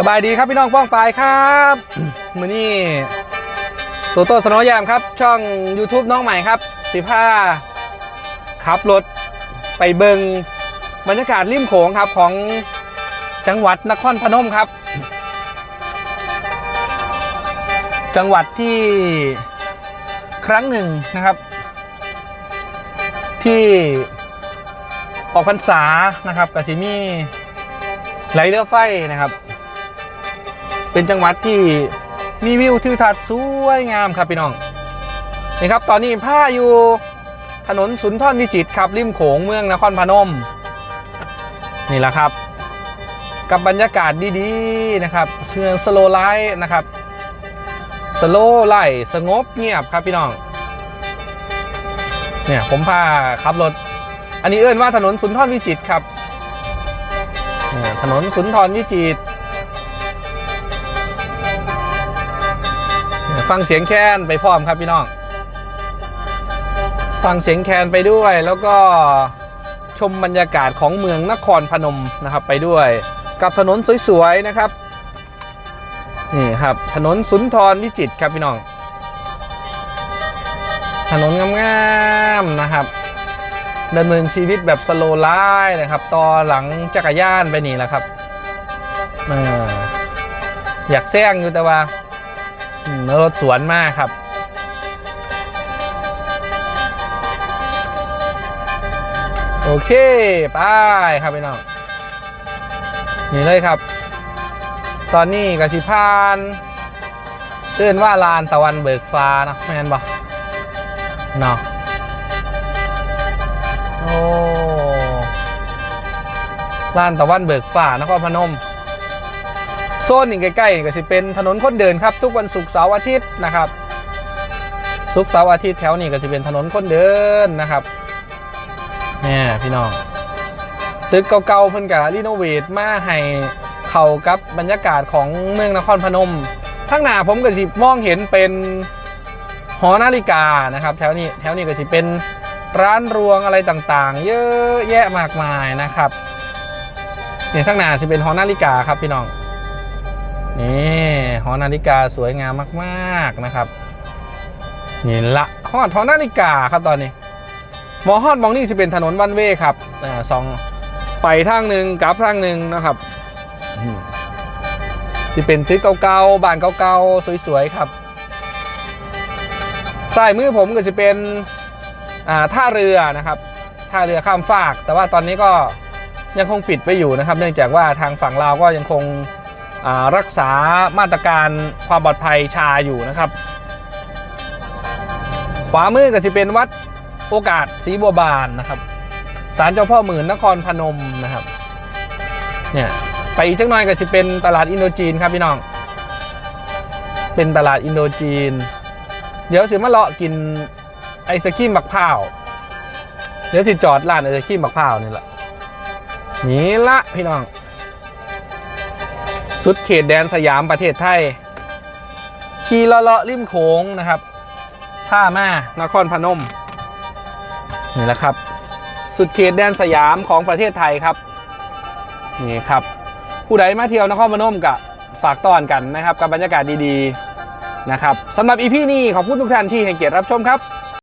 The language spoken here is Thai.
สบายดีครับพี่น้องป้องปายครับมือนี้โตโตสโนว์ยามครับ ช่อง YouTube น้องใหม่ครับสิาขับรถไปเบิงบรรยากาศริมโขงครับของจังหวัดนครพนมครับ จังหวัดที่ครั้งหนึ่งนะครับ ที่ออกพรรษานะครับกับซิมีไหลเรือไฟนะครับ เป็นจังหวัดที่มีวิวทิวทัศน์สวยงามครับพี่น้องนี่ครับตอนนี้ผ้าอยู่ถนนสุนทรวิจิตรครับริมโขงเมืองนครพนม นี่แหละครับ กับบรรยากาศดีๆนะครับเมืองสโลไลท์นะครับสโลไลท์สงบเงียบครับพี่น้องเนี่ยผมพาขับรถ อันนี้เอื้นว่าถนนสุนทรวิจิตรครับถนนสุนทรวิจิต ฟังเสียงแคนไปพร้อมครับพี่น้อง ฟังเสียงแคนไปด้วยแล้วก็ชมบรรยากาศของเมืองนครพนมนะครับไปด้วย กับถนนสวยๆนะครับนี่ครับถนนสุนทรวิจิตรครับพี่น้อง ถนนงามๆนะครับดำเนินชีวิตแบบสโลไลฟ์นะครับต่อหลังจักรยานไปนี่แหละครับออยากแซงอยู่แต่ว่า รถสวนมากครับโอเคไปครับพี่น้องนี่เลยครับ ตอนนี้กสิพานเตื่นว่าลานตะวันเบิกฟ้านะแมนบ่เนาะโอ้ลานตะวันเบิกฟ้านครพนม โซนนี่ใกล้ๆก็จะเป็นถนนคนเดินครับ ทุกวันศุกร์เสาร์อาทิตย์นะครับศุกร์เสาร์อาทิตย์แถวนี้ก็จะเป็นถนนคนเดินนะครับนี่พี่น้องตึกเก่าๆเพิ่นกับรีโนเวทมาให้เข้ากับบรรยากาศของเมืองนครพนมข้างหน้าผมก็สิมองเห็นเป็นหอนาฬิกานะครับ แถวนี้แถวนี้ก็สิเป็นร้านรวงอะไรต่างๆ เยอะแยะมากมายนะครับเนี่ยข้างหน้าจะเป็นหอนาฬิกาครับพี่น้อง นี่หอนาฬิกาสวยงามมากๆนะครับนี่ละหอดหอนาฬิกาครับตอนนี้มอฮอดมองนี่จะเป็นถนนวันเวครับอ่าสองไปทางหนึ่งกลับทางหนึ่งนะครับสิเป็นตึกเก่าๆบ้านเก่าๆสวยๆครับซ้ายมือผมก็จะเป็นอ่าท่าเรือนะครับท่าเรือข้ามฟาก แต่ว่าตอนนี้ก็ยังคงปิดไปอยู่นะครับ เนื่องจากว่าทางฝั่งลาวก็ยังคง รักษามาตรการความปลอดภัยชาอยู่นะครับ ขวามือก็สิเป็นวัดโอกาสศรีบัวบานนะครับศาลเจ้าพ่อหมื่นนครพนมนะครับเนี่ยไปอีกจักหน่อยก็สิเป็นตลาดอินโดจีนครับพี่น้อง เป็นตลาดอินโดจีน เดี๋ยวสิมาเลาะกินไอศครีมบักพร้าวเดี๋ยวสิจอดร้านไอศครีมบักพร้าวนี่แหละนี่ละพี่น้อง สุดเขตแดนสยามประเทศไทย ขี่เลาะเลาะริมโขงนะครับท่ามานครพนม นี่แหละครับ สุดเขตแดนสยามของประเทศไทยครับ นี่ครับ ผู้ใดมาเที่ยวนครพนมกับฝากต้อนกันนะครับ กับบรรยากาศดีๆนะครับสำหรับอีพีนี้ขอบคุณทุกท่านที่ให้เกียรติรับชมครับ